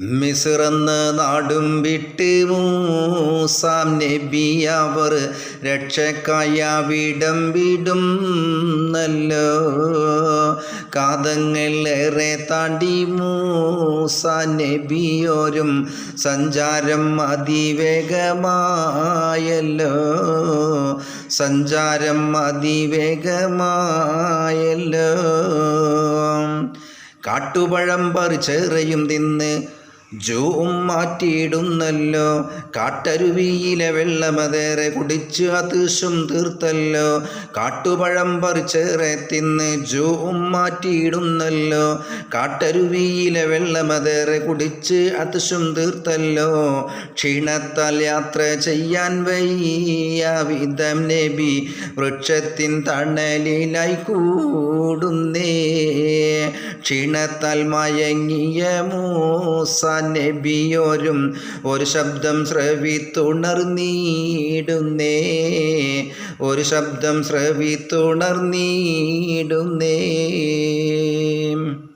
മിസിറന്ന നാടും വിട്ട് മൂസാം നബി അവർ രക്ഷക്കായ വിടം വിടും നല്ലോ. കാതങ്ങളേറെ താണ്ടി മൂസ നബിയോരും സഞ്ചാരം അതിവേഗമായല്ലോ. സഞ്ചാരം അതിവേഗമായല്ലോ. കാട്ടുപഴം പറിച്ചേറയും തിന്ന് ജൂം മാറ്റിയിടുന്നല്ലോ. കാട്ടരുവിയിലെ വെള്ളമതേറെ കുടിച്ച് അതിശും തീർത്തല്ലോ. കാട്ടുപഴം പറിച്ചേറെ തിന്ന് ജൂവും മാറ്റിയിടുന്നല്ലോ. കാട്ടരുവിയിലെ വെള്ളമതേറെ കുടിച്ച് അതിശും തീർത്തല്ലോ. ക്ഷീണത്താൽ യാത്ര ചെയ്യാൻ വയ്യ വിധം നബി. വൃക്ഷത്തിൻ തണലിലായി കൂടുന്നേ. ക്ഷീണത്താൽ മയങ്ങിയ മൂസ നബിയോരും ഒരു ശബ്ദം ശ്രവിത്തുണർന്നീടുന്നേ. ഒരു ശബ്ദം ശ്രവിത്തുണർന്നീടുന്നേ.